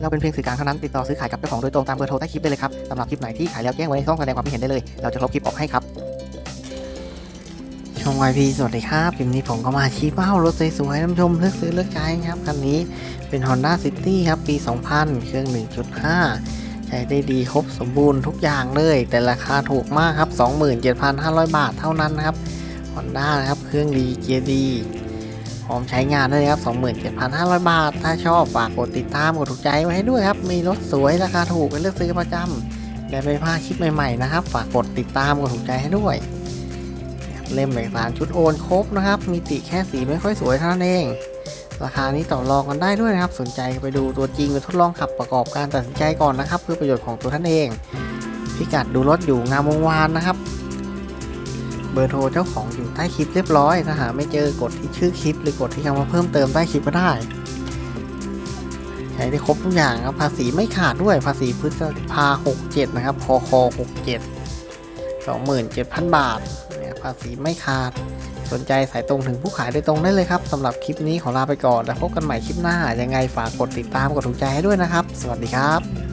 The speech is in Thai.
เราเป็นเพียงสื่อกลางเท่านั้นติดต่อซื้อขายกับเจ้าของโดยตรงตามเบอร์โทรใต้คลิปได้เลยครับสำหรับคลิปไหนที่ขายแล้วแจ้งไว้ในช่องแสดงความคิดเห็นได้เลย เราจะลบคลิปออกให้ครับช่อง YP สวัสดีครับคลิปนี้ผมก็มาชี้เป้ารถสวยๆน้ำชมเลือกซื้อเลือกใช้ครับคันนี้เป็น Honda City ครับปี 2000 เครื่อง 1.5 ใช้ได้ดีครบสมบูรณ์ทุกอย่างเลย แต่ราคาถูกมากครับ 27,500 บาทเท่านั้นนะครับ Honda นะครับเครื่องดีเกียร์ดี ร้อมใช้งานด้วยนะครับ 27,500 บาท ถ้าชอบฝากกดติดตามกดถูกใจไว้ให้ด้วยครับ มีรถสวยราคาถูกเป็นเลือกซื้อประจำและไม่พลาดคลิปใหม่ๆนะครับ ฝากกดติดตามกดถูกใจให้ด้วยเล่มเอกสารชุดโอนครบนะครับ มีติแค่สีไม่ค่อยสวยเท่านั้นเอง ราคานี้ต่อรองกันได้ด้วยนะครับ สนใจไปดูตัวจริงไปทดลองขับประกอบการตัดสินใจก่อนนะครับ เพื่อประโยชน์ของตัวท่านเอง พิกัดดูรถอยู่งามวงวานนะครับ เบอร์โทรเจ้าของอยู่ใต้คลิปเรียบร้อย ถ้าหาไม่เจอกดที่ชื่อคลิป หรือกดที่คำว่าเพิ่มเติมใต้คลิปก็ได้ใช้ได้ครบทุกอย่างครับภาษีไม่ขาดด้วยภาษีพฤษภา67นะครับคค67 27,000บาทเนี่ยภาษีไม่ขาดสนใจสายตรงถึงผู้ขายโดยตรงได้เลยครับสำหรับคลิปนี้ขอลาไปก่อนแล้วพบกันใหม่คลิปหน้ายังไงฝากกดติดตามกดถูกใจให้ด้วยนะครับ สวัสดีครับ